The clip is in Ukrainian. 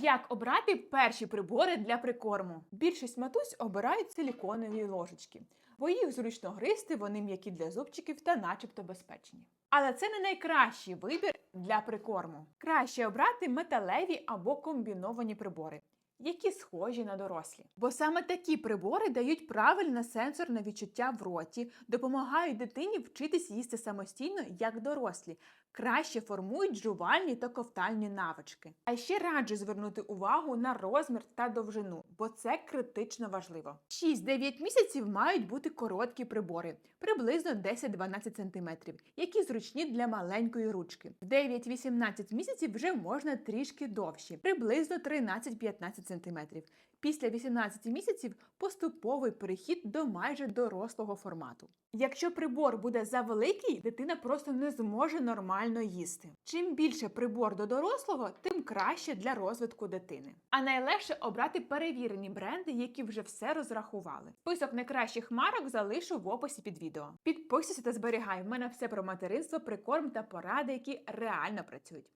Як обрати перші прибори для прикорму? Більшість матусь обирають силіконові ложечки, бо їх зручно гризти, вони м'які для зубчиків та начебто безпечні. Але це не найкращий вибір для прикорму. Краще обрати металеві або комбіновані прибори. Які схожі на дорослі, бо саме такі прибори дають правильне сенсорне відчуття в роті, допомагають дитині вчитись їсти самостійно, як дорослі, краще формують жувальні та ковтальні навички. А ще раджу звернути увагу на розмір та довжину, бо це критично важливо. 6-9 місяців мають бути короткі прибори, приблизно 10-12 см, які зручні для маленької ручки. В 9-18 місяців вже можна трішки довші, приблизно 13-15 см. Після 18 місяців поступовий перехід до майже дорослого формату. Якщо прибор буде завеликий, дитина просто не зможе нормально їсти. Чим більше прибор до дорослого, тим краще для розвитку дитини. А найлегше обрати перевірені бренди, які вже все розрахували. Список найкращих марок залишу в описі під відео. Підписуйся та зберігай. В мене все про материнство, прикорм та поради, які реально працюють.